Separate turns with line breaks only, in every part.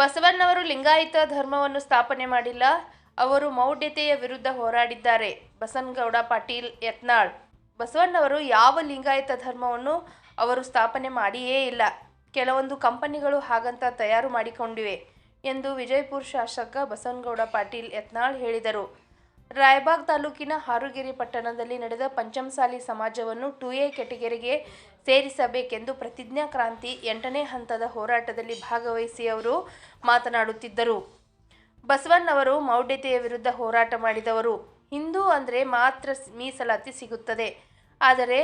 ಬಸವಣ್ಣವರು ಲಿಂಗಾಯತ ಧರ್ಮವನ್ನು ಸ್ಥಾಪನೆ ಮಾಡಿಲ್ಲ, ಅವರು ಮೌಢ್ಯತೆಯ ವಿರುದ್ಧ ಹೋರಾಡಿದ್ದಾರೆ. ಬಸನ್ಗೌಡ ಪಾಟೀಲ್ ಯತ್ನಾಳ್, ಬಸವಣ್ಣವರು ಯಾವ ಲಿಂಗಾಯತ ಧರ್ಮವನ್ನು ಅವರು ಸ್ಥಾಪನೆ ಮಾಡಿಯೇ ಇಲ್ಲ, ಕೆಲವೊಂದು ಕಂಪನಿಗಳು ಹಾಗಂತ ತಯಾರು ಮಾಡಿಕೊಂಡಿವೆ ಎಂದು ವಿಜಯಪುರ ಶಾಸಕ ಬಸನ್ಗೌಡ ಪಾಟೀಲ್ ಯತ್ನಾಳ್ ಹೇಳಿದರು. ರಾಯಬಾಗ್ ತಾಲೂಕಿನ ಹಾರುಗೆರೆ ಪಟ್ಟಣದಲ್ಲಿ ನಡೆದ ಪಂಚಮಸಾಲಿ ಸಮಾಜವನ್ನು ಟು ಎ ಕೆಟಗರಿಗೆ ಸೇರಿಸಬೇಕೆಂದು ಪ್ರತಿಜ್ಞಾ ಕ್ರಾಂತಿ ಎಂಟನೇ ಹಂತದ ಹೋರಾಟದಲ್ಲಿ ಭಾಗವಹಿಸಿ ಅವರು ಮಾತನಾಡುತ್ತಿದ್ದರು. ಬಸವಣ್ಣವರು ಮೌಢ್ಯತೆಯ ವಿರುದ್ಧ ಹೋರಾಟ ಮಾಡಿದವರು. ಹಿಂದೂ ಅಂದರೆ ಮಾತ್ರ ಮೀಸಲಾತಿ ಸಿಗುತ್ತದೆ. ಆದರೆ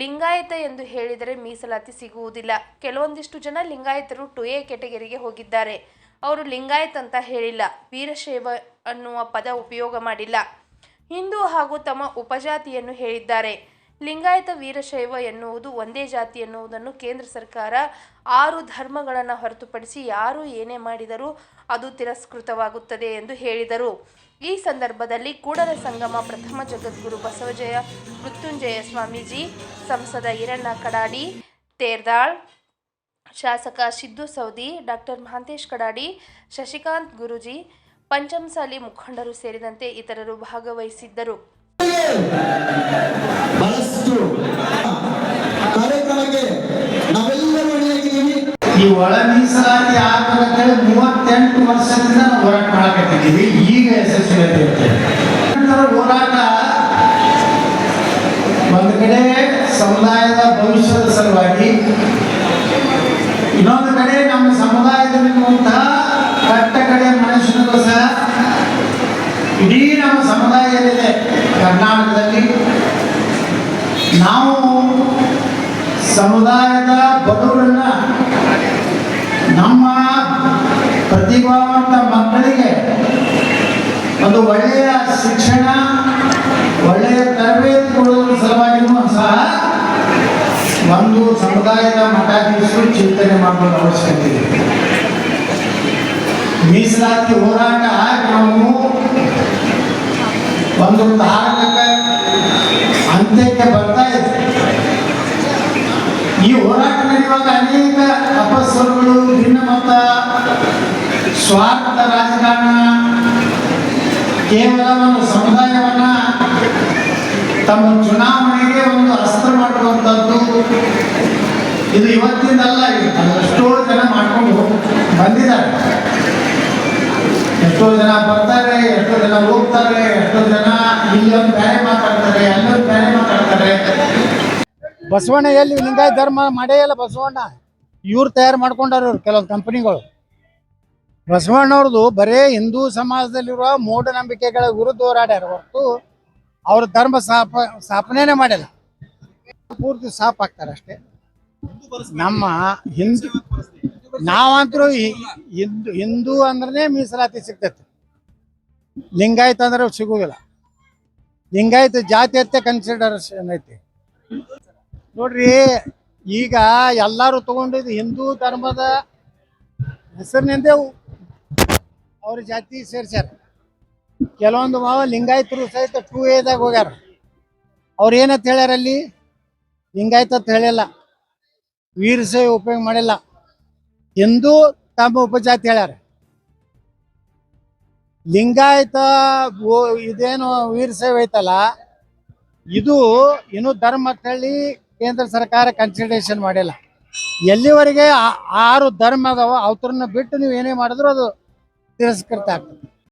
ಲಿಂಗಾಯತ ಎಂದು ಹೇಳಿದರೆ ಮೀಸಲಾತಿ ಸಿಗುವುದಿಲ್ಲ. ಕೆಲವೊಂದಿಷ್ಟು ಜನ ಲಿಂಗಾಯತರು ಟು ಎ ಕೆಟಗರಿಗೆ ಹೋಗಿದ್ದಾರೆ. ಅವರು ಲಿಂಗಾಯತ್ ಅಂತ ಹೇಳಿಲ್ಲ. ವೀರಶೈವ ಅನ್ನುವ ಪದ ಉಪಯೋಗ ಮಾಡಿಲ್ಲ. ಹಿಂದೂ ಹಾಗೂ ತಮ್ಮ ಉಪಜಾತಿಯನ್ನು ಹೇಳಿದ್ದಾರೆ. ಲಿಂಗಾಯತ ವೀರಶೈವ ಎನ್ನುವುದು ಒಂದೇ ಜಾತಿ ಎನ್ನುವುದನ್ನು ಕೇಂದ್ರ ಸರ್ಕಾರ ಆರು ಧರ್ಮಗಳನ್ನು ಹೊರತುಪಡಿಸಿ ಯಾರು ಏನೇ ಮಾಡಿದರೂ ಅದು ತಿರಸ್ಕೃತವಾಗುತ್ತದೆ ಎಂದು ಹೇಳಿದರು. ಈ ಸಂದರ್ಭದಲ್ಲಿ ಕೂಡಲ ಸಂಗಮ ಪ್ರಥಮ ಜಗದ್ಗುರು ಬಸವಜಯ, ಮೃತ್ಯುಂಜಯ ಸ್ವಾಮೀಜಿ, ಸಂಸದ ಈರಣ್ಣ ಕಡಾಡಿ, ತೇರ್ದಾಳ್, ಶಾಸಕ ಸಿದ್ದು ಸೌದಿ, ಡಾಕ್ಟರ್ ಮಹಾಂತೇಶ್ ಕಡಾಡಿ, ಶಶಿಕಾಂತ್ ಗುರುಜಿ ಪಂಚಮಸಾಲಿ ಮುಖಂಡರು ಸೇರಿದಂತೆ ಇತರರು ಭಾಗವಹಿಸಿದ್ದರು.
ಈ ಒಳ ಮೀಸಲಾತಿ ಆಗಬೇಕಂತೇಳಿ ಮೂವತ್ತೆಂಟು ವರ್ಷದಿಂದ ನಾವು ಹೋರಾಟ ಮಾಡಕತ್ತಿದ್ದೀವಿ. ಈಗ ಯಶಸ್ವಿ ಆಗ್ತೈತೆ ನಂತರ ಹೋರಾಟ ಒಂದು ಕಡೆ ಸಮುದಾಯದ ಭವಿಷ್ಯದ ಸಲುವಾಗಿ ಇನ್ನೊಂದು ಕಡೆ ನಮ್ಮ ಸಮುದಾಯದಲ್ಲಿರುವಂತಹ ಕಟ್ಟ ಕಡೆ ನಾವು ಸಮುದಾಯದ ಬಡವರನ್ನ ನಮ್ಮ ಪ್ರತಿಭಾವಂತ ಮಕ್ಕಳಿಗೆ ಒಂದು ಒಳ್ಳೆಯ ಶಿಕ್ಷಣ, ಒಳ್ಳೆಯ ತರಬೇತಿ ಕೊಡುವುದರ ಸಲುವಾಗಿಯೂ ಸಹ ಒಂದು ಸಮುದಾಯದ ಮಠಾಧೀಶರು ಚಿಂತನೆ ಮಾಡುವ ಅವಶ್ಯಕತೆ ಇದೆ ಮೀಸಲಾತಿ ಹೋರಾಟ ನಾವು ಒಂದು ಧಾರ್ಮಿಕ ಅಂತ್ಯಕ್ಕೆ ಬರ್ತಾ ಇದೆ ಈ ಹೋರಾಟ ನಡೆಯುವಾಗ ಅನೇಕ ಅಪಸ್ವರಗಳು ಭಿನ್ನಮತ ಸ್ವಾರ್ಥ ರಾಜಕಾರಣ, ಕೇವಲ ಒಂದು ಸಮುದಾಯವನ್ನ ತಮ್ಮ ಚುನಾವಣೆಗೆ ಒಂದು ಅಸ್ತ್ರ ಮಾಡುವಂಥದ್ದು ಇದು ಇವತ್ತಿಂದಲ್ಲ ಎಷ್ಟೋ ಜನ ಮಾಡ್ಕೊಂಡು ಬಂದಿದ್ದಾರೆ. ಎಷ್ಟೋ ಜನ ಬರ್ತಾರೆ, ಎಷ್ಟೋ ಜನ ಹೋಗ್ತಾರೆ, ಎಷ್ಟೋ ಜನ ಇಲ್ಲೊಂದು ಬ್ಯಾರೆ ಮಾತಾಡ್ತಾರೆ ಅಲ್ಲೊಂದು ಬೇರೆ ಮಾತಾಡ್ತಾರೆ.
ಬಸವಣ್ಣ ಎಲ್ಲಿ? ಲಿಂಗಾಯತ ಧರ್ಮ ಮಾಡೇ ಇಲ್ಲ ಬಸವಣ್ಣ. ಇವ್ರು ತಯಾರು ಮಾಡ್ಕೊಂಡಾರ ಇವ್ರು ಕೆಲವೊಂದು ಕಂಪನಿಗಳು. ಬಸವಣ್ಣವ್ರದ್ದು ಬರೇ ಹಿಂದೂ ಸಮಾಜದಲ್ಲಿರುವ ಮೂಢನಂಬಿಕೆಗಳ ವಿರುದ್ಧ ಹೋರಾಡ್ಯಾರ ಹೊರತು ಅವ್ರ ಧರ್ಮ ಸ್ಥಾಪ, ಸ್ಥಾಪನೆನೇ ಮಾಡಿಲ್ಲ. ಪೂರ್ತಿ ಸಾಪ್ ಆಗ್ತಾರೆ ಅಷ್ಟೇ. ನಮ್ಮ ಹಿಂದೂ ನಾವಂತರೂ ಹಿಂದೂ ಹಿಂದೂ ಅಂದ್ರೆ ಮೀಸಲಾತಿ ಸಿಗ್ತೈತಿ. ಲಿಂಗಾಯತ ಅಂದ್ರೆ ಸಿಗುವುದಿಲ್ಲ ಲಿಂಗಾಯತ ಜಾತಿ ಅತ್ತೆ ಕನ್ಸಿಡರೇಷನ್ ಐತಿ. ನೋಡ್ರಿ, ಈಗ ಎಲ್ಲಾರು ತಗೊಂಡಿದ್ದು ಹಿಂದೂ ಧರ್ಮದ ಹೆಸರಿನಿಂದೇವು ಅವ್ರ ಜಾತಿ ಸೇರ್ಸ್ಯಾರ. ಕೆಲವೊಂದು ಮಾವ ಲಿಂಗಾಯತರು ಸಹಿತ ಟೂ ಏದಾಗ ಹೋಗ್ಯಾರ. ಅವ್ರು ಏನಂತ ಹೇಳ್ಯಾರ ಅಲ್ಲಿ? ಲಿಂಗಾಯತ ಅಂತ ಹೇಳಿಲ್ಲ. ಸೇವೆ ಉಪಯೋಗ ಮಾಡಿಲ್ಲ. ಹಿಂದೂ ತಮ್ಮ ಉಪಜಾತಿ ಹೇಳ್ಯಾರ. ಲಿಂಗಾಯತ ಇದೇನು ಇದೇನು ಸೇವೆ ಐತಲ್ಲ? ಇದು ಇನ್ನು ಧರ್ಮ ಅಂತ ಹೇಳಿ ಕೇಂದ್ರ ಸರ್ಕಾರ ಕನ್ಸಿಡರೇಷನ್ ಮಾಡಿಲ್ಲ. ಎಲ್ಲಿವರೆಗೆ ಆರು ಧರ್ಮ ಅದಾವ ಅವ್ರನ್ನ ಬಿಟ್ಟು ನೀವು ಏನೇ ಮಾಡಿದ್ರು ಅದು ತಿರಸ್ಕೃತ ಆಗ್ತದೆ.